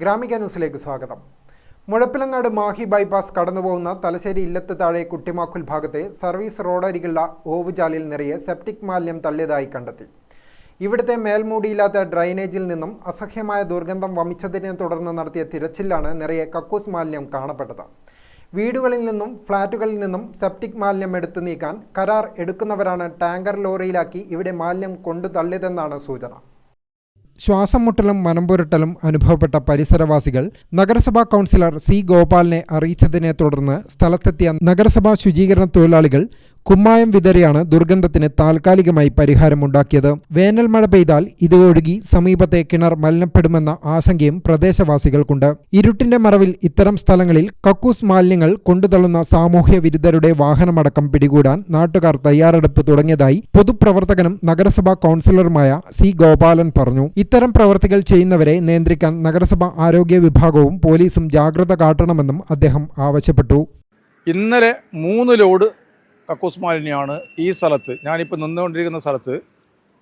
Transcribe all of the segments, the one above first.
ഗ്രാമിക ന്യൂസിലേക്ക് സ്വാഗതം. മുഴപ്പിലങ്ങാട് മാഹി ബൈപ്പാസ് കടന്നുപോകുന്ന തലശ്ശേരി ഇല്ലത്ത് താഴെ കുട്ടിമാക്കുൽ ഭാഗത്തെ സർവീസ് റോഡരികിലുള്ള ഓവുചാലിൽ നിറയെ സെപ്റ്റിക് മാലിന്യം തള്ളിയതായി കണ്ടെത്തി. ഇവിടുത്തെ മേൽമൂടിയില്ലാത്ത ഡ്രൈനേജിൽ നിന്നും അസഹ്യമായ ദുർഗന്ധം വമിച്ചതിനെ തുടർന്ന് നടത്തിയ തിരച്ചിലാണ് നിറയെ കക്കൂസ് മാലിന്യം കാണപ്പെട്ടത്. വീടുകളിൽ നിന്നും ഫ്ളാറ്റുകളിൽ നിന്നും സെപ്റ്റിക് മാലിന്യം എടുത്തു നീക്കാൻ കരാർ എടുക്കുന്നവരാണ് ടാങ്കർ ലോറിയിലാക്കി ഇവിടെ മാലിന്യം കൊണ്ടു തള്ളിയതെന്നാണ് സൂചന. ശ്വാസം മുട്ടലും മനംപുരട്ടലും അനുഭവപ്പെട്ട പരിസരവാസികൾ നഗരസഭാ കൗൺസിലർ സി ഗോപാലിനെ അറിയിച്ചതിനെ തുടർന്ന് സ്ഥലത്തെത്തിയ നഗരസഭാ ശുചീകരണ തൊഴിലാളികൾ കുമ്മായം വിതറിയാണ് ദുർഗന്ധത്തിന് താൽക്കാലികമായി പരിഹാരമുണ്ടാക്കിയത്. വേനൽ മഴ പെയ്താൽ ഇത് ഒഴുകി സമീപത്തെ കിണർ മലിനപ്പെടുമെന്ന ആശങ്കയും പ്രദേശവാസികൾക്കുണ്ട്. ഇരുട്ടിന്റെ മറവിൽ ഇത്തരം സ്ഥലങ്ങളിൽ കക്കൂസ് മാലിന്യങ്ങൾ കൊണ്ടുതള്ളുന്ന സാമൂഹ്യ വിരുദ്ധരുടെ വാഹനമടക്കം പിടികൂടാൻ നാട്ടുകാർ തയ്യാറെടുപ്പ് തുടങ്ങിയതായി പൊതുപ്രവർത്തകനും നഗരസഭാ കൗൺസിലറുമായ സി ഗോപാലൻ പറഞ്ഞു. ഇത്തരം പ്രവർത്തികൾ ചെയ്യുന്നവരെ നിയന്ത്രിക്കാൻ നഗരസഭാ ആരോഗ്യ വിഭാഗവും പോലീസും ജാഗ്രത കാട്ടണമെന്നും അദ്ദേഹം ആവശ്യപ്പെട്ടു. ഇന്നലെ മൂന്ന് ലോഡ് കക്കൂസ് മാലിന്യമാണ് ഈ സ്ഥലത്ത്. ഞാനിപ്പോൾ നിന്നുകൊണ്ടിരിക്കുന്ന സ്ഥലത്ത്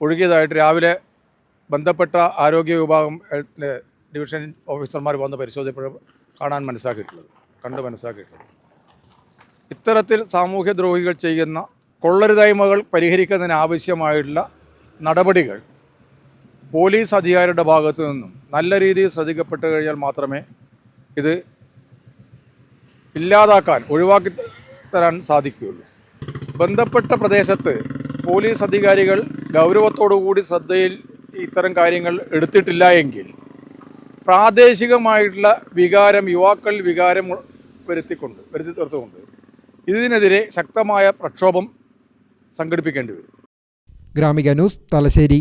ഒഴുകിയതായിട്ട് രാവിലെ ബന്ധപ്പെട്ട ആരോഗ്യ വിഭാഗം ഡിവിഷൻ ഓഫീസർമാർ വന്ന് പരിശോധിച്ചപ്പോൾ കാണാൻ മനസ്സിലാക്കിയിട്ടുള്ളത് കണ്ട് മനസ്സിലാക്കിയിട്ടുള്ളത് ഇത്തരത്തിൽ സാമൂഹ്യ ദ്രോഹികൾ ചെയ്യുന്ന കൊള്ളരുതായ്മകൾ പരിഹരിക്കുന്നതിന് ആവശ്യമായിട്ടുള്ള നടപടികൾ പോലീസ് അധികാരിയുടെ ഭാഗത്തു നിന്നും നല്ല രീതിയിൽ ശ്രദ്ധിക്കപ്പെട്ട് കഴിഞ്ഞാൽ മാത്രമേ ഇത് ഇല്ലാതാക്കാൻ ഒഴിവാക്കി തരാൻ സാധിക്കുകയുള്ളൂ. ബന്ധപ്പെട്ട പ്രദേശത്ത് പോലീസ് അധികാരികൾ ഗൗരവത്തോടുകൂടി ശ്രദ്ധയിൽ ഇത്തരം കാര്യങ്ങൾ എടുത്തിട്ടില്ല എങ്കിൽ പ്രാദേശികമായിട്ടുള്ള വികാരം യുവാക്കൾ വികാരം വരുത്തിക്കൊണ്ട് വരുത്തി തീർത്തുകൊണ്ട് ഇതിനെതിരെ ശക്തമായ പ്രക്ഷോഭം സംഘടിപ്പിക്കേണ്ടി വരും. ഗ്രാമിക ന്യൂസ് തലശ്ശേരി.